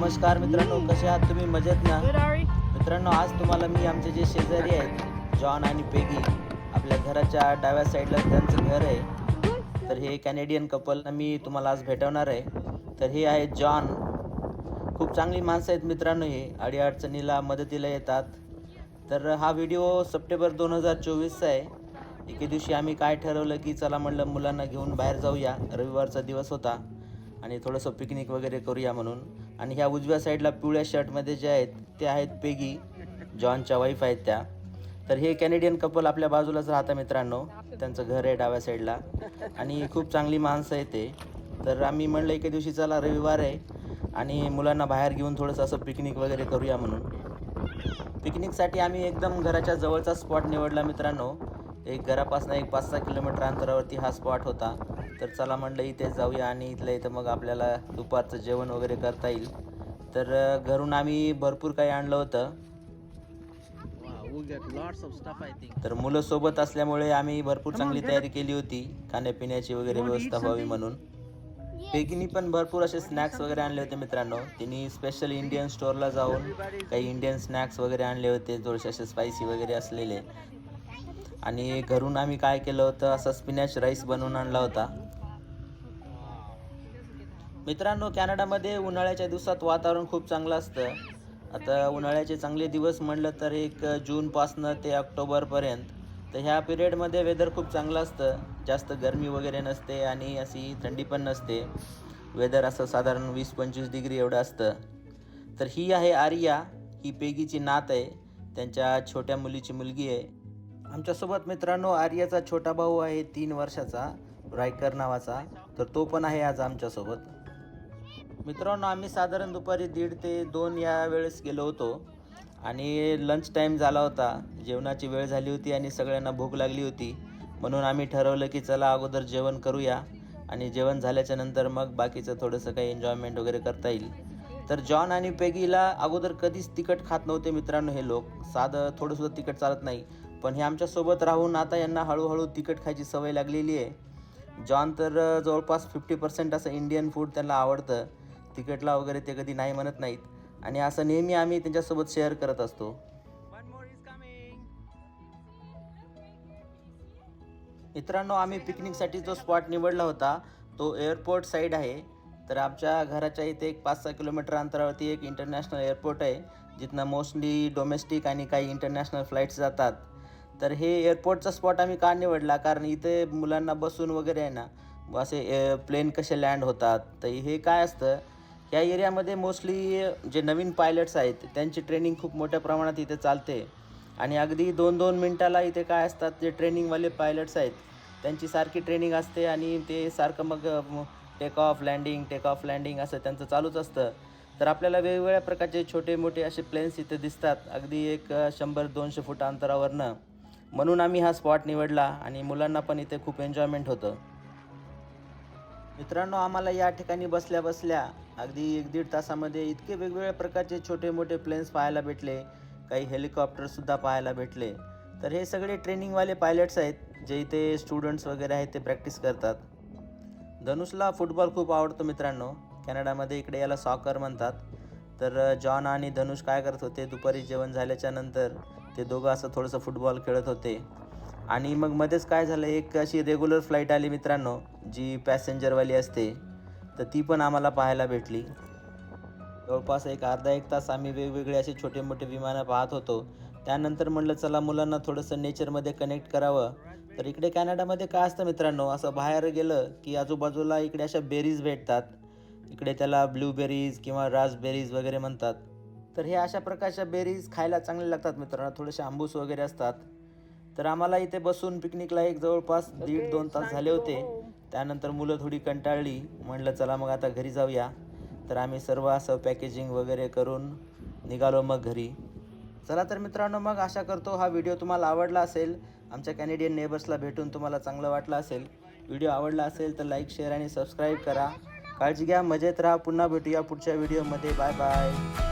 नमस्कार मित्रांनो कसे आहात तुम्ही? मजेत ना? मित्रांनो आज तुम्हाला मी आमचे जे शेजारी आहेत जॉन आणि पेगी आपल्या घराच्या डाव्या साईडला त्यांचं घर आहे. तर हे कॅनेडियन कपल मी तुम्हाला आज भेटवणार आहे. तर हे आहेत जॉन. खूप चांगली माणसं आहेत मित्रांनो हे. अडीअडचणीला मदतीला येतात. तर हा व्हिडिओ सप्टेंबर दोन हजार चोवीसचा आहे. एके दिवशी आम्ही काय ठरवलं की चला म्हणलं मुलांना घेऊन बाहेर जाऊया. रविवारचा दिवस होता. आणि थोडंसं पिकनिक वगैरे करूया म्हणून. आणि ह्या उजव्या साईडला पिवळ्या शर्टमध्ये जे आहेत ते आहेत पेगी जॉनच्या वाईफ आहेत त्या. तर हे कॅनेडियन कपल आपल्या बाजूलाच राहतं मित्रांनो. त्यांचं घर आहे डाव्या साईडला. आणि खूप चांगली माणसं आहे ते. तर आम्ही म्हणलं एके दिवशी चला रविवार आहे. आणि मुलांना बाहेर घेऊन थोडंसं असं पिकनिक वगैरे करूया म्हणून. पिकनिकसाठी आम्ही एकदम घराच्या जवळचा स्पॉट निवडला मित्रांनो. एक घरापासून एक पाच सहा किलोमीटर अंतरावरती हा स्पॉट होता. तर चला म्हणलं इथे जाऊया आणि इथल्या इथं मग आपल्याला दुपारचं जेवण वगैरे करता येईल. तर घरून आम्ही भरपूर काही आणलं होतं. तर मुलं सोबत असल्यामुळे आम्ही भरपूर चांगली तयारी केली होती. खाण्यापिण्याची वगैरे व्यवस्था व्हावी म्हणून. पेकीनी पण भरपूर असे स्नॅक्स वगैरे आणले होते मित्रांनो. तिने स्पेशल इंडियन स्टोअरला जाऊन काही इंडियन स्नॅक्स वगैरे आणले होते. थोडेसे असे स्पायसी वगैरे असलेले. आणि घरून आम्ही काय केलं होतं असा स्पिनॅच राईस बनवून आणला होता. मित्रांनो कॅनडामध्ये उन्हाळ्याच्या दिवसात वातावरण खूप चांगलं असतं. आता उन्हाळ्याचे चांगले दिवस म्हणलं तर एक जूनपासनं ते ऑक्टोबरपर्यंत तर ह्या पिरियडमध्ये वेदर खूप चांगलं असतं. जास्त गरमी वगैरे नसते आणि अशी थंडी पण नसते. वेदर असं साधारण वीस पंचवीस डिग्री एवढं असतं. तर ही आहे आर्या. ही पेगीची नात आहे. त्यांच्या छोट्या मुलीची मुलगी आहे. आमच्यासोबत मित्रांनो आर्याचा छोटा भाऊ आहे तीन वर्षाचा रायकर नावाचा तर तो पण आहे आज आमच्यासोबत. मित्रांनो आम्ही साधारण दुपारी दीड ते दोन या वेळेस गेलो होतो आणि लंच टाईम झाला होता. जेवणाची वेळ झाली होती आणि सगळ्यांना भूक लागली होती. म्हणून आम्ही ठरवलं की चला अगोदर जेवण करूया आणि जेवण झाल्याच्यानंतर मग बाकीचं थोडंसं काही एन्जॉयमेंट वगैरे करता येईल. तर जॉन आणि पेगीला अगोदर कधीच तिखट खात नव्हते मित्रांनो हे लोक. साधं थोडंसुद्धा तिखट चालत नाही. पण हे आमच्यासोबत राहून आता यांना हळूहळू तिखट खायची सवय लागलेली आहे. जॉन तर जवळपास फिफ्टी पर्सेंट असं इंडियन फूड त्यांना आवडतं. तिखटला वगैरे ते कधी नाही म्हणत नाहीत. आणि असं नेहमी आम्ही त्यांच्यासोबत शेअर करत असतो. मित्रांनो आम्ही पिकनिकसाठी जो स्पॉट निवडला होता तो एअरपोर्ट साईड आहे. तर आमच्या घराच्या इथे एक पाच सहा किलोमीटर अंतरावरती एक इंटरनॅशनल एअरपोर्ट आहे जिथनं मोस्टली डोमेस्टिक आणि काही इंटरनॅशनल फ्लाईट्स जातात. तर हे एअरपोर्टचा स्पॉट आम्ही का निवडला? कारण इथे मुलांना बसून वगैरे आहे ना असे प्लेन कसे लँड होतात? तर हे काय असतं? या एरियामध्ये मोस्टली जे नवीन पायलट्स आहेत त्यांची ट्रेनिंग खूप मोठ्या प्रमाणात इथे चालते. आणि अगदी दोन दोन मिनटाला इथे काय असतात जे ट्रेनिंगवाले पायलट्स आहेत त्यांची सारखी ट्रेनिंग असते आणि ते सारखं मग take off landing take off landing असं त्यांचं चालूच असतं. तर आपल्याला वेगवेगळ्या प्रकारचे छोटे मोठे असे प्लेन्स इथे दिसतात. अगदी एक शंभर दोनशे फूट अंतरावरनं. म्हणून आम्ही हा स्पॉट निवडला आणि मुलांना पण इथे खूप एन्जॉयमेंट होतं. मित्रांनो आम्हाला या ठिकाणी बसल्या बसल्या अगदी एक दीड तासामध्ये इतके वेगवेगळ्या प्रकारचे छोटे मोठे प्लेन्स पाहायला भेटले. काही हेलिकॉप्टरसुद्धा पाहायला भेटले. तर हे सगळे ट्रेनिंगवाले पायलट्स आहेत जे इथे स्टुडंट्स वगैरे आहेत ते प्रॅक्टिस करतात. धनुषला फुटबॉल खूप आवडतो मित्रांनो. कॅनडामध्ये इकडे याला सॉकर म्हणतात. तर जॉन आणि धनुष काय करत होते? दुपारी जेवण झाल्याच्यानंतर ते दोघं असं थोडंसं फुटबॉल खेळत होते. आणि मग मध्येच काय झालं एक अशी रेग्युलर फ्लाईट आली मित्रांनो जी पॅसेंजरवाली असते तर ती पण आम्हाला पाहायला भेटली. जवळपास एक अर्धा एक तास आम्ही वेगवेगळे असे छोटे मोठे विमानं पाहत होतो. त्यानंतर म्हटलं चला मुलांना थोडंसं नेचरमध्ये कनेक्ट करावं. तर इकडे कॅनडामध्ये काय असतं मित्रांनो असं बाहेर गेलं की आजूबाजूला इकडे अशा बेरीज भेटतात. इकडे त्याला ब्लूबेरीज किंवा रासबेरीज वगैरे म्हणतात. तर हे अशा प्रकारच्या बेरीज खायला चांगले लागतात मित्रांनो. थोडेसे आंबूस वगैरे असतात. तर आम्हाला इथे बसून पिकनिकला एक जवळपास दीड दोन तास झाले होते. त्यानंतर मुलं थोडी कंटाळली. म्हणलं चला मग आता घरी जाऊया. तर आम्ही सर्व असं पॅकेजिंग वगैरे करून निघालो मग घरी. चला तर मित्रांनो मग आशा करतो हा व्हिडिओ तुम्हाला आवडला असेल. आमच्या कॅनेडियन नेबर्सला भेटून तुम्हाला चांगलं वाटलं असेल. व्हिडिओ आवडला असेल तर लाईक शेअर आणि सबस्क्राईब करा. काळजी घ्या मजेत राहा. पुन्हा भेटूया पुढच्या व्हिडिओमध्ये. Bye bye